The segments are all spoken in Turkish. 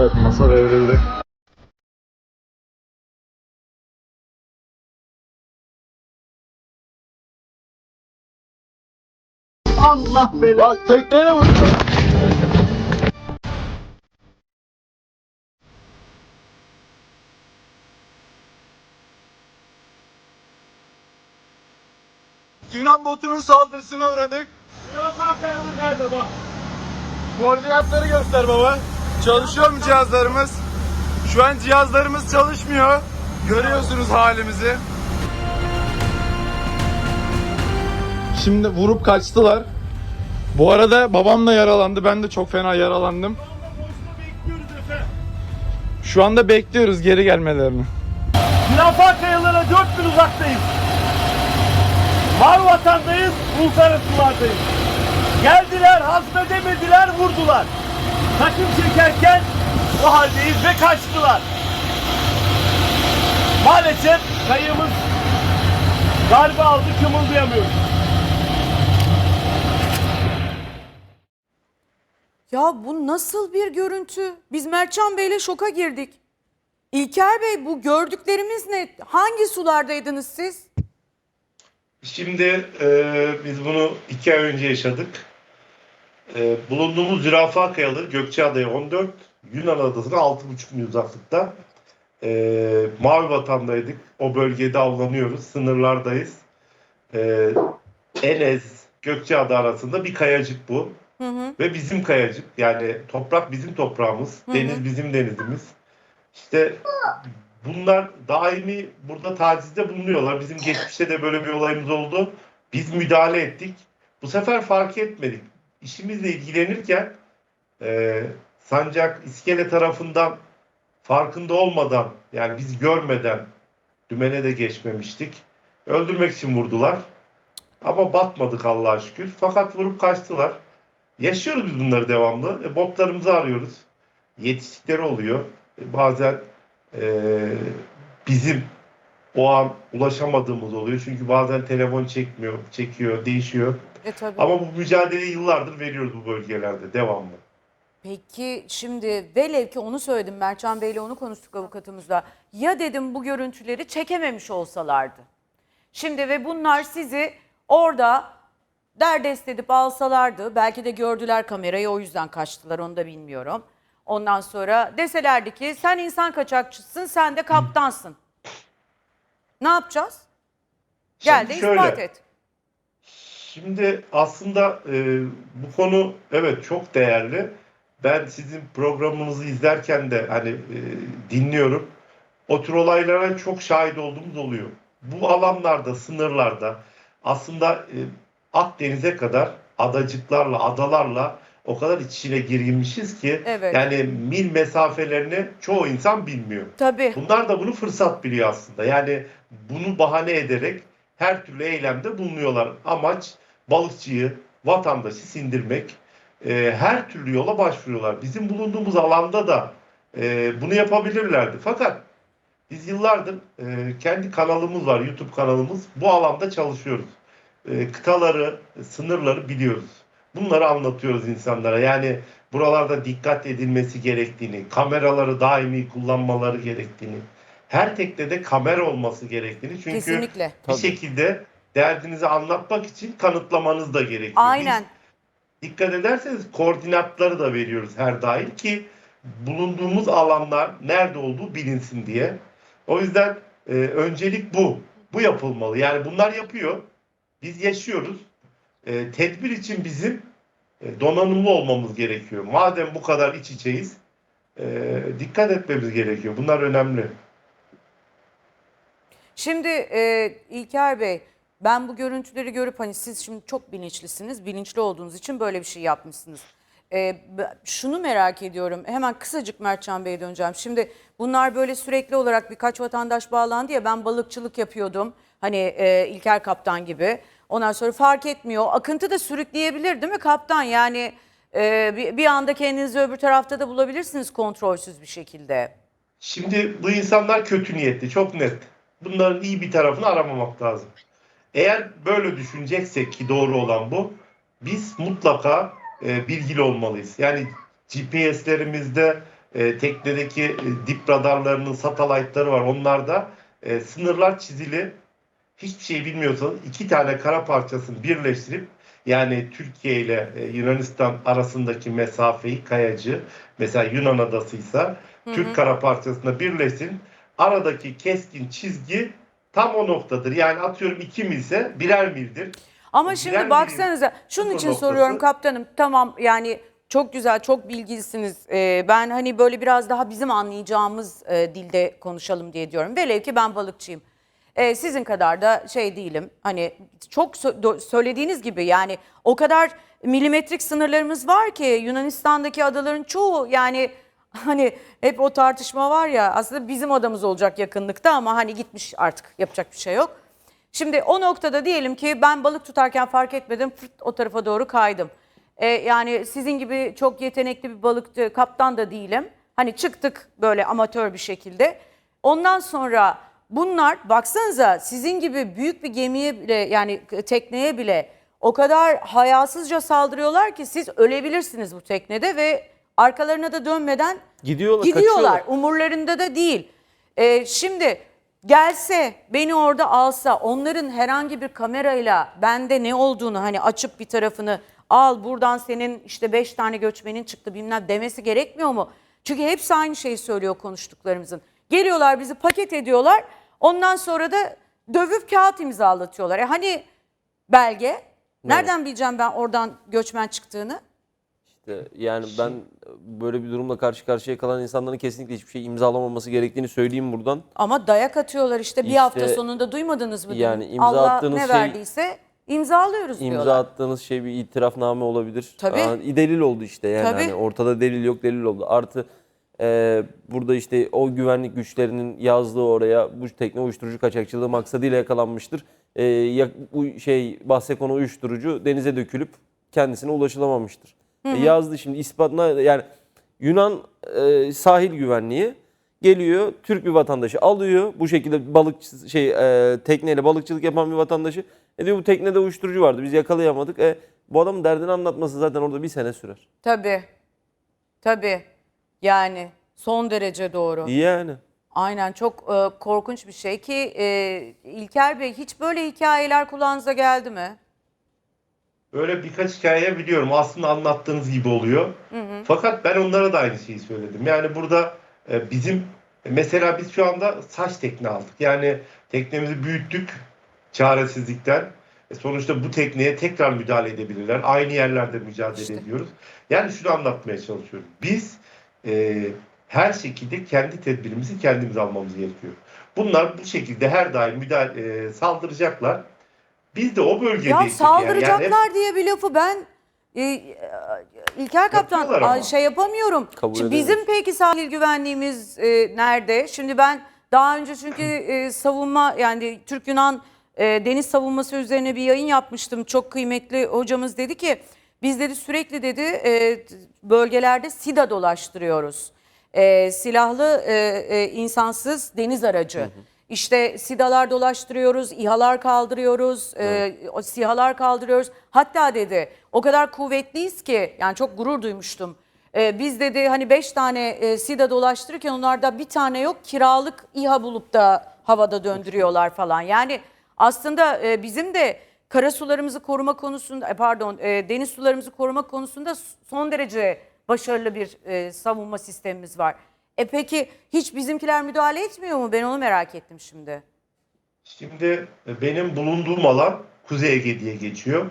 Evet masa devrildi. Allah belanı. Bak tekneye vurdu. Yunan botunun saldırısına uğradık. Nerede bak? Koordinatları göster baba. Çalışıyor mu cihazlarımız? Şu an cihazlarımız çalışmıyor. Görüyorsunuz halimizi. Şimdi vurup kaçtılar. Bu arada babam da yaralandı. Ben de çok fena yaralandım. Şu anda bekliyoruz geri gelmelerini. Zürafa kayalara 4 mil uzaktayız. Var vatandayız, uluslararası sulardayız. Geldiler, hazmedemediler, vurdular. Takım çekerken o haldeyiz ve kaçtılar. Maalesef kayığımız darbe aldı, kımıldayamıyoruz. Ya bu nasıl bir görüntü? Biz Mertcan Bey'le şoka girdik. İlker Bey bu gördüklerimiz ne? Hangi sulardaydınız siz? Şimdi e, biz bunu iki ay önce yaşadık. E, bulunduğumuz Zürafa Kayalı Gökçeada'ya 14, Yunan Adası'na 6,5 mil uzaklıkta. E, Mavi Vatan'daydık. O bölgede avlanıyoruz. Sınırlardayız. E, Enez, Gökçeada arasında bir kayacık bu. Hı hı. Ve bizim kayacık. Yani toprak bizim toprağımız. Hı hı. Deniz bizim denizimiz. İşte bunlar daimi burada tacizde bulunuyorlar. Bizim geçmişte de böyle bir olayımız oldu. Biz müdahale ettik. Bu sefer fark etmedik. İşimizle ilgilenirken e, Sancak İskele tarafından farkında olmadan yani biz görmeden dümene de geçmemiştik. Öldürmek için vurdular. Ama batmadık Allah'a şükür. Fakat vurup kaçtılar. Yaşıyoruz biz bunları devamlı. E, botlarımızı arıyoruz. Yetiştikleri oluyor. E, bazen e, bizim o an ulaşamadığımız oluyor. Çünkü bazen telefon çekmiyor, çekiyor, değişiyor. E tabii. Ama bu mücadeleyi yıllardır veriyoruz bu bölgelerde devamlı. Peki şimdi velev ki onu söyledim Mertcan Bey'le onu konuştuk avukatımızla. Ya dedim bu görüntüleri çekememiş olsalardı. Şimdi ve bunlar sizi orada derdest edip alsalardı. Belki de gördüler kamerayı o yüzden kaçtılar onu da bilmiyorum. Ondan sonra deselerdi ki sen insan kaçakçısın sen de kaptansın. Ne yapacağız? Gel de ispat et. Şimdi aslında e, bu konu evet çok değerli. Ben sizin programınızı izlerken de hani e, dinliyorum. O tür olaylara çok şahit olduğumuz oluyor. Bu alanlarda, sınırlarda aslında e, Akdeniz'e kadar adacıklarla, adalarla o kadar iç içine girmişiz ki Evet. yani mil mesafelerini çoğu insan bilmiyor. Tabii. Bunlar da bunu fırsat biliyor aslında. Yani bunu bahane ederek her türlü eylemde bulunuyorlar. Amaç balıkçıyı, vatandaşı sindirmek. Ee, her türlü yola başvuruyorlar. Bizim bulunduğumuz alanda da e, bunu yapabilirlerdi. Fakat biz yıllardır e, kendi kanalımız var, YouTube kanalımız. Bu alanda çalışıyoruz. E, kıtaları, sınırları biliyoruz. Bunları anlatıyoruz insanlara. Yani buralarda dikkat edilmesi gerektiğini, kameraları daimi kullanmaları gerektiğini, her teknede kamera olması gerektiğini. Çünkü Kesinlikle. bir şekilde derdinizi anlatmak için kanıtlamanız da gerekiyor. Aynen. Biz dikkat ederseniz koordinatları da veriyoruz her daim ki bulunduğumuz alanlar nerede olduğu bilinsin diye. O yüzden e, öncelik bu. Bu yapılmalı. Yani bunlar yapıyor. Biz yaşıyoruz. E, tedbir için bizim e, donanımlı olmamız gerekiyor. Madem bu kadar iç içeyiz e, dikkat etmemiz gerekiyor. Bunlar önemli. Şimdi e, İlker Bey ben bu görüntüleri görüp hani siz şimdi çok bilinçlisiniz. Bilinçli olduğunuz için böyle bir şey yapmışsınız. E, şunu merak ediyorum. Hemen kısacık Mertcan Bey'e döneceğim. Şimdi bunlar böyle sürekli olarak birkaç vatandaş bağlandı ya ben balıkçılık yapıyordum. Hani e, İlker Kaptan gibi. Ondan sonra fark etmiyor. Akıntı da sürükleyebilir değil mi kaptan? Yani e, bir, bir anda kendinizi öbür tarafta da bulabilirsiniz kontrolsüz bir şekilde. Şimdi bu insanlar kötü niyetli, çok net. Bunların iyi bir tarafını aramamak lazım. Eğer böyle düşüneceksek ki doğru olan bu, biz mutlaka e, bilgili olmalıyız. Yani GPS'lerimizde e, teknedeki e, dip radarlarının satellite'ları var. Onlarda e, sınırlar çizili. Hiçbir şey bilmiyorsanız iki tane kara parçasını birleştirip yani Türkiye ile e, Yunanistan arasındaki mesafeyi kayacı mesela Yunan adasıysa Türk kara parçasına birleştirin. Aradaki keskin çizgi tam o noktadır. Yani atıyorum 2 mil ise birer mildir. Ama Birer şimdi milim baksanıza şunun için noktası. soruyorum kaptanım. Tamam yani çok güzel, çok bilgilisiniz. Ee, ben hani böyle biraz daha bizim anlayacağımız e, dilde konuşalım diye diyorum. Velev ki ben balıkçıyım. Ee, sizin kadar da şey değilim. Hani çok sö- söylediğiniz gibi yani o kadar milimetrik sınırlarımız var ki Yunanistan'daki adaların çoğu yani hani hep o tartışma var ya aslında bizim adamız olacak yakınlıkta ama hani gitmiş artık yapacak bir şey yok. Şimdi o noktada diyelim ki ben balık tutarken fark etmedim fırt o tarafa doğru kaydım. Ee, yani sizin gibi çok yetenekli bir balıkçı kaptan da değilim. Hani çıktık böyle amatör bir şekilde. Ondan sonra bunlar baksanıza sizin gibi büyük bir gemiye bile yani tekneye bile o kadar hayasızca saldırıyorlar ki siz ölebilirsiniz bu teknede ve arkalarına da dönmeden Gidiyorlar, gidiyorlar. kaçıyorlar. Umurlarında da değil. Ee, şimdi gelse beni orada alsa onların herhangi bir kamerayla bende ne olduğunu hani açıp bir tarafını al buradan senin işte beş tane göçmenin çıktı bilmem demesi gerekmiyor mu? Çünkü hepsi aynı şeyi söylüyor konuştuklarımızın. Geliyorlar bizi paket ediyorlar ondan sonra da dövüp kağıt imzalatıyorlar. E hani belge? Nereden bileceğim ben oradan göçmen çıktığını? İşte yani ben böyle bir durumla karşı karşıya kalan insanların kesinlikle hiçbir şey imzalamaması gerektiğini söyleyeyim buradan. Ama dayak atıyorlar işte bir İşte hafta sonunda duymadınız mı? yani imza Allah attığınız ne şey- verdiyse imzalıyoruz İmza diyorlar. attığınız şey bir itirafname olabilir. Tabii. Aa, delil oldu işte yani Tabii. hani ortada delil yok delil oldu. Artı e, burada işte o güvenlik güçlerinin yazdığı oraya bu tekne uyuşturucu kaçakçılığı maksadıyla yakalanmıştır. E, ya- bu şey bahse konu uyuşturucu denize dökülüp kendisine ulaşılamamıştır. E, yazdı şimdi ispatına yani Yunan e, sahil güvenliği geliyor Türk bir vatandaşı alıyor bu şekilde balık şey e, tekneyle balıkçılık yapan bir vatandaşı e diyor bu teknede uyuşturucu vardı biz yakalayamadık. E, bu adamın derdini anlatması zaten orada bir sene sürer. Tabii. Tabii. Yani son derece doğru. Yani. Aynen çok e, korkunç bir şey ki e, İlker Bey hiç böyle hikayeler kulağınıza geldi mi? Öyle birkaç hikaye biliyorum. Aslında anlattığınız gibi oluyor. Fakat ben onlara da aynı şeyi söyledim. Yani burada e, bizim mesela biz şu anda saç tekne aldık. Yani teknemizi büyüttük çaresizlikten. E, sonuçta bu tekneye tekrar müdahale edebilirler. Aynı yerlerde mücadele İşte. ediyoruz. Yani şunu anlatmaya çalışıyorum. Biz e, her şekilde kendi tedbirimizi kendimiz almamız gerekiyor. Bunlar bu şekilde her daim müdahale, e, saldıracaklar. Biz de o bölgedeyiz. Ya saldıracaklar diye bir lafı ben e, e, İlker Kaptan ama. ay, şey yapamıyorum. Kabul Şimdi bizim peki sahil güvenliğimiz e, nerede? Şimdi ben daha önce çünkü e, savunma yani Türk-Yunan e, deniz savunması üzerine bir yayın yapmıştım. Çok kıymetli hocamız dedi ki biz dedi sürekli dedi e, bölgelerde SIDA dolaştırıyoruz. E, silahlı e, e, insansız deniz aracı. İşte sidalar dolaştırıyoruz, İHA'lar kaldırıyoruz, e, o SİHA'lar kaldırıyoruz. Hatta dedi o kadar kuvvetliyiz ki yani çok gurur duymuştum. E, biz dedi hani beş tane e, SİDA dolaştırırken onlarda bir tane yok kiralık İHA bulup da havada döndürüyorlar falan. Yani aslında e, bizim de kara sularımızı koruma konusunda e, pardon e, deniz sularımızı koruma konusunda son derece başarılı bir e, savunma sistemimiz var. E peki hiç bizimkiler müdahale etmiyor mu? Ben onu merak ettim şimdi. Şimdi e, benim bulunduğum alan Kuzey Ege diye geçiyor.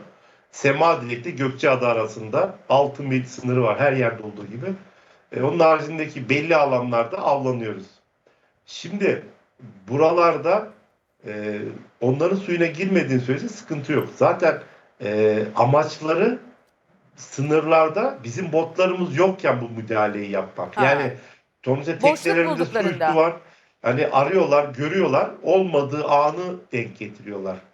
Semadi ile Gökçeada arasında 6 mil sınırı var her yerde olduğu gibi. E, onun haricindeki belli alanlarda avlanıyoruz. Şimdi buralarda e, onların suyuna girmediğin sürece sıkıntı yok. Zaten e, amaçları sınırlarda bizim botlarımız yokken bu müdahaleyi yapmak. Ha. Yani sonuçta Boşluk teknelerimizde su üstü bulduklarında. var. Hani arıyorlar, görüyorlar, olmadığı anı denk getiriyorlar.